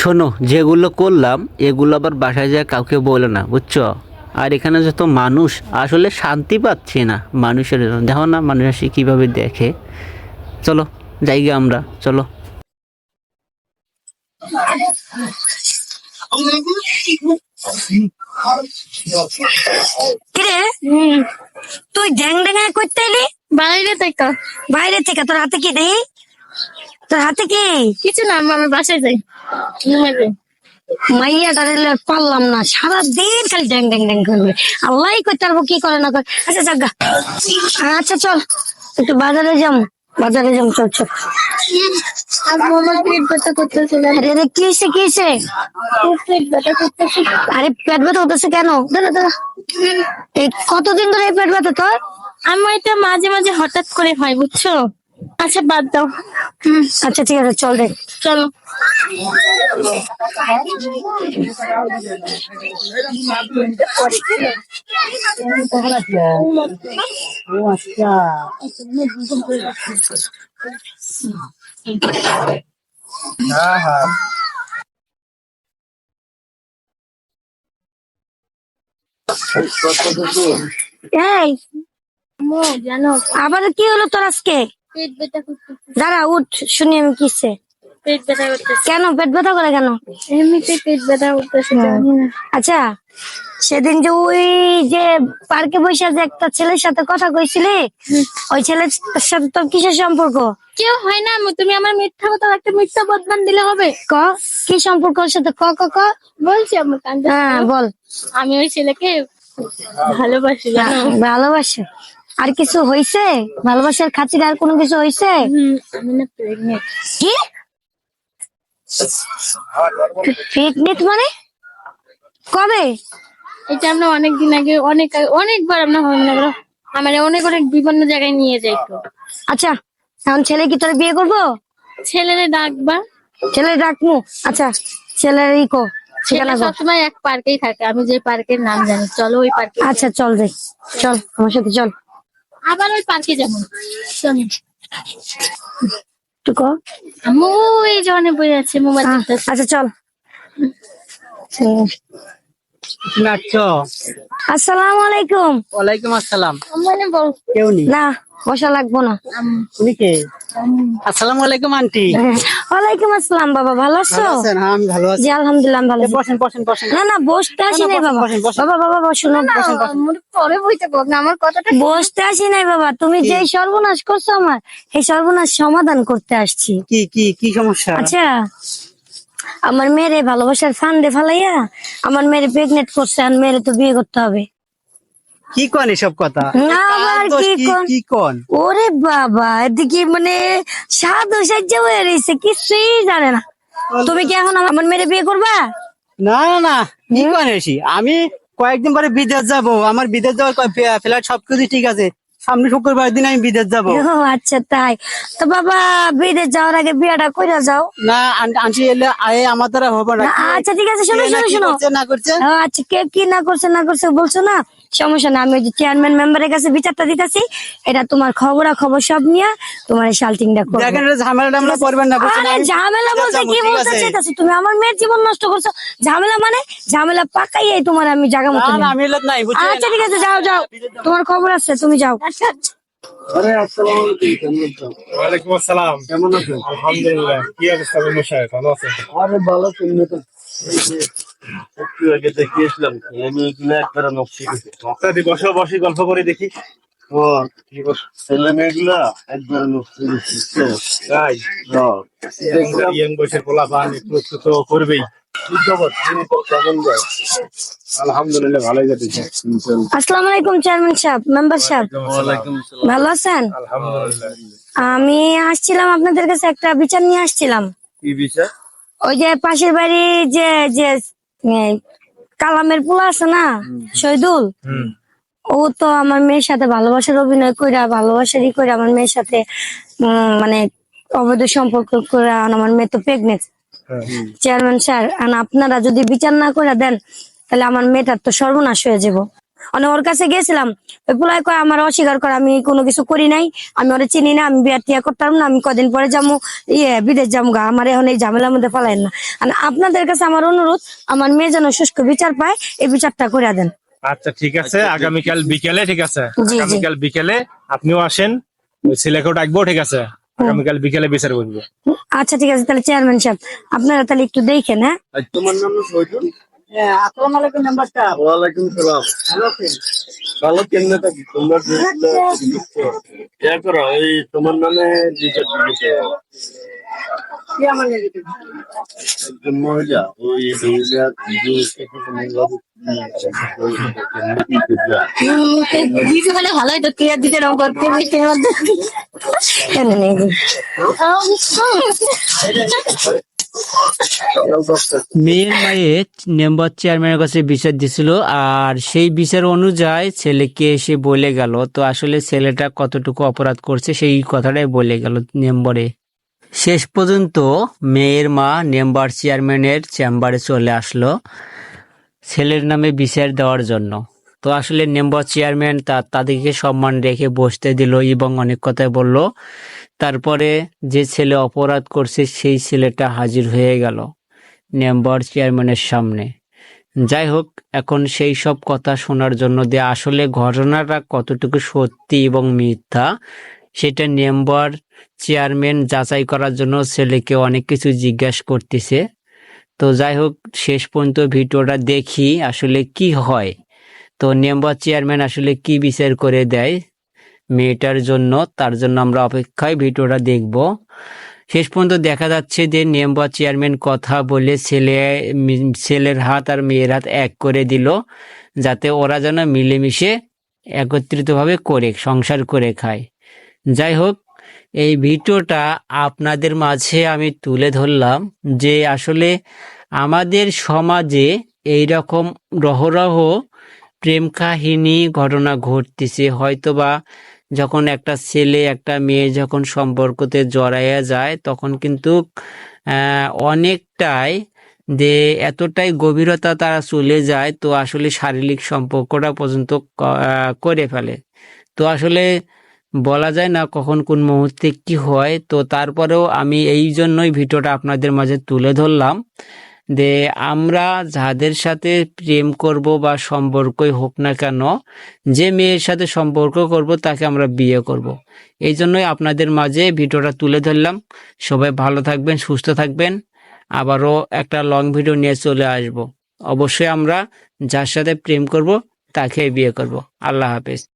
শোনো যেগুলো করলাম এগুলো আবার বাসায় যায় কাউকে বলে না বুঝছ? আর এখানে যত মানুষ আসলে শান্তি পাচ্ছি না মানুষের জন্য। দেখো না মানুষ আসে কীভাবে দেখে। চলো যাইগে আমরা চলো। কিরে? তুই ড্যাং ড্যাং করতে এলি? বাইরে থেকে। বাইরে থেকে? তোর হাতে কি নেই? তোর হাতে কি? কিছু না আমি বাসায় যাই। মাইয়াটা রেলে পারলাম না। সারা দিন খালি ড্যাং ড্যাং ড্যাং করবে। আল্লাহ করতে পারব কি করে না করে। আচ্ছা জাগা আচ্ছা চল। একটু বাজারে যাম। বাজারে যাম চল চল। আর কি হয়েছে কি হয়েছে? আরে পেট ব্যথা হতেছে কেন? দাঁড়া দাঁড়া। কতদিন ধরে পেট ব্যথা তোর? আমার এটা মাঝে মাঝে হঠাৎ করে হয় বুঝছ? আচ্ছা বাদ দাও। হুম, আচ্ছা ঠিক আছে চল রে। চলো। এই জানো আবার কি হলো তোর আজকে? পেট ব্যথা করতেছে। দাঁড়া উঠ শুনি আমি কিসে পেট ব্যথা করতেছে। কেন পেট ব্যথা করে কেন? এমনিতে পেট ব্যথা করতেছে আচ্ছা সেদিন যে ওই যে পার্কে বসে যে একটা ছেলের সাথে কথা কইছিলি ওই ছেলের সাথে তোর কিসের সম্পর্ক? কেউ হয় না তুমি আমার মিথ্যা কথা একটা মিথ্যা বদনাম দিলে হবে। ক? কি সম্পর্ক ওর সাথে? ক ক ক? বলছি আমার হ্যাঁ বল। আমি ওই ছেলেকে ভালোবাসি জানো। ভালোবাসে। আর কিছু হইছে? ভালোবাসার খাতিরে আর কোনো কিছু হইছে? আমি প্রেগনেন্ট মানে? কবে? এটা আমরা অনেক দিন আগে অনেক অনেকবার আমরা বলো। আমার অনেক অনেক বিভিন্ন জায়গায় নিয়ে যাইতো। আচ্ছা এখন ছেলে কি তোর বিয়ে করব? ছেলেরে ডাকবা। ছেলে ডাকমু আচ্ছা ছেলের কো ছেলে কো। সবসময় এক পার্কেই থাকে আমি যে পার্কের নাম জানি চলো ওই পার্কে। আচ্ছা চল রে চল আমার সাথে চল। আবার ওই পার্কে যাব। চলো। তুই কো? এই জনে বই আছে মোবাইল আচ্ছা চল। আসসালামু আলাইকুম। ওয়ালাইকুম আসসালাম। মানে বল। কেউ নেই? না। বসা লাগবো না। তুমি কে? আসসালামু আলাইকুম আন্টি। ওয়ালাইকুম আসসালাম বাবা। ভালো আছো? হ্যাঁ আমি ভালো আছি। জি আলহামদুলিল্লাহ ভালো বসেন বসেন বসেন। না না বসতে আসি নাই বাবা। বাবা বাবা বসুন বসেন। পরে বইতে বল না আমার কথাটা বসতে আসি নাই বাবা। তুমি যে সর্বনাশ করছ আমার এই সর্বনাশ সমাধান করতে আসছি। কি কি কি সমস্যা? আচ্ছা আমার মেয়েরে ভালোবাসার ফান্ডে ফালাইয়া আমার মেয়েরে প্রেগনেন্ট করছে আর মেয়েরে তো বিয়ে করতে হবে। কি কন এসব কথা? না, আবার কি কন? কি কন? ওরে বাবা এদিকে মানে সাধু সাজ্জা হয়ে রয়েছে কিছুই জানে না। তুমি কি এখন আমার মেয়েরে বিয়ে করবা? না না না কি কন এসি? আমি কয়েকদিন পরে বিদেশ যাব। আমার বিদেশ যাওয়ার ফ্লাইট সবকিছু ঠিক আছে। সামনে শুক্রবার দিন আমি বিদেশ যাব। আচ্ছা তাই। তো বাবা বিদেশ যাওয়ার আগে বিয়েটা কইরা যাও। না আন- আনছি এলে আয়ে আমার দ্বারা হবে না আচ্ছা ঠিক আছে শোনো শোনো শোনো। না করছে? আচ্ছা কে কি না করছে না করছে বলছো না? সমস্যা না আমি ওই যে চেয়ারম্যান মেম্বারের কাছে বিচারটা দিতেছি। এটা তোমার খবরা খবর সব নিয়ে তোমার এই শালটিংটা করব। দেখেন এটা ঝামেলা টামেলা করবেন না আরে ঝামেলা বলতে কি ঠিক বলতে আছে? তুমি? আমার মেয়ের জীবন নষ্ট করছ। ঝামেলা মানে ঝামেলা পাকাইয়াই তোমার আমি জায়গা মতো না আমি এলে নাই বুঝছেন? আচ্ছা ঠিক আছে যাও যাও। তোমার খবর আছে তুমি যাও। ওয়ালাইকুম আসসালাম। কেমন আছেন? আলহামদুলিল্লাহ কি অবস্থা ভালো আছেন? আরে ভালো তুমি তো একটু আগে দেখিয়েছিলাম আমি এগুলো একবার নকশি দাদি বসো বসে গল্প করে দেখি। ও ছেলে মেয়েগুলা একবার নকশি তাই? ইয়াং বয়সের পোলা একটু একটু তো করবেই। আলহামদুলিল্লাহ ভালোই যাচ্ছে। আসসালামু আলাইকুম চেয়ারম্যান সাহেব মেম্বার সাহেব। ভালো আছেন? আলহামদুলিল্লাহ। আমি আসছিলাম আপনাদের কাছে একটা বিচার নিয়ে আসছিলাম। কি ওই যে পাশের বাড়ি যে যে কালামের পোলা আছে না শহীদুল? ও তো আমার মেয়ের সাথে ভালোবাসার অভিনয় কইরা ভালোবাসারই করে আমার মেয়ের সাথে উম, মানে অবৈধ সম্পর্ক করে আমার মেয়ে তো প্রেগনেন্ট। চেয়ারম্যান স্যার আর আপনারা যদি বিচার না করে দেন তাহলে আমার মেয়েটার তো সর্বনাশ হয়ে যাব। মানে ওর কাছে গেছিলাম ওই পোলায় কয় আমার অস্বীকার করে আমি কোনো কিছু করি নাই আমি ওরা চিনি না আমি বিয়া টিয়া করতাম না আমি কদিন পরে যাব ইয়ে বিদেশ যাব গা আমার এখন এই ঝামেলার মধ্যে ফেলাইন না। আর আপনাদের কাছে আমার অনুরোধ আমার মেয়ে যেন সুষ্ঠ বিচার পায় এই বিচারটা করে দেন। আচ্ছা ঠিক আছে আগামীকাল বিকেলে ঠিক আছে। আগামীকাল বিকেলে আপনিও আসেন ওই ছেলেকেও ডাকবো ঠিক আছে আগামীকাল বিকেলে বিচার করব। আচ্ছা ঠিক আছে তাহলে চেয়ারম্যান সাহেব আপনারা তাহলে একটু দেখেন হ্যাঁ? তোমার নাম আসসালামু আলাইকুম মেম্বারটা। ওয়ালাইকুম সালাম। ভালো কেমনে থাকি? তোমরা ইয়া করো এই তোমার নামে বিচার দিতে কি আমার নেগেটিভ একজন মহিলা ওই মহিলা দিদি মানে ভালো হয়তো ক্লিয়ার দিতে রং করতে মিষ্টির কেন নেই মেয়ের মায়ের মেম্বার চেয়ারম্যানের কাছে বিচার দিছিল আর সেই বিচার অনুযায়ী ছেলেকে এসে বলে গেল। তো আসলে ছেলেটা কতটুকু অপরাধ করছে সেই কথাটাই বলে গেল মেম্বারে শেষ পর্যন্ত মেয়ের মা মেম্বার চেয়ারম্যানের চেম্বারে চলে আসলো ছেলের নামে বিচার দেওয়ার জন্য। তো আসলে মেম্বার চেয়ারম্যান তা, তাদেরকে সম্মান রেখে বসতে দিল এবং অনেক কথাই বলল। তারপরে যে ছেলে অপরাধ করছে, সেই ছেলেটা হাজির হয়ে গেল মেম্বার চেয়ারম্যানের সামনে। যাই হোক, এখন সেই সব কথা শোনার জন্য যে আসলে ঘটনাটা কতটুকু সত্যি এবং মিথ্যা, সেটা মেম্বার চেয়ারম্যান যাচাই করার জন্য ছেলেকে অনেক কিছু জিজ্ঞাসা করতেছে। তো যাই হোক, শেষ পর্যন্ত ভিডিওটা দেখি আসলে কি হয়। তো মেম্বার চেয়ারম্যান আসলে কি বিচার করে দেয় মেয়েটার জন্য, তার জন্য আমরা অপেক্ষায় ভিডিওটা দেখব। শেষ পর্যন্ত দেখা যাচ্ছে যে মেম্বার চেয়ারম্যান কথা বলে ছেলে, ছেলের হাত আর মেয়ের হাত এক করে দিল, যাতে ওরা যেন মিলেমিশে একত্রিতভাবে করে, সংসার করে খায়। যাই হোক এই ভিডিওটা আপনাদের মাঝে আমি তুলে ধরলাম যে আসলে আমাদের সমাজে এই রকম রহরহ প্রেম কাহিনী ঘটনা ঘটতেছে। হয়তোবা যখন একটা ছেলে, একটা মেয়ে যখন সম্পর্কতে জড়াইয়া যায়, তখন কিন্তু অনেকটাই যে এতটাই গভীরতা তারা চলে যায়, তো আসলে শারীরিক সম্পর্কটা পর্যন্ত করে ফেলে। তো আসলে বলা যায় না কখন কোন মুহূর্তে কি হয়, তো তারপরেও আমি এই জন্যই ভিডিওটা আপনাদের মাঝে তুলে ধরলাম যে আমরা যাদের সাথে প্রেম করব বা সম্পর্কই হোক না কেন, যে মেয়ের সাথে সম্পর্ক করব তাকে আমরা বিয়ে করব। এই জন্যই আপনাদের মাঝে ভিডিওটা তুলে ধরলাম। সবাই ভালো থাকবেন, সুস্থ থাকবেন। আবারও একটা লং ভিডিও নিয়ে চলে আসব। অবশ্যই আমরা যার সাথে প্রেম করব তাকে বিয়ে করব। আল্লাহ হাফেজ।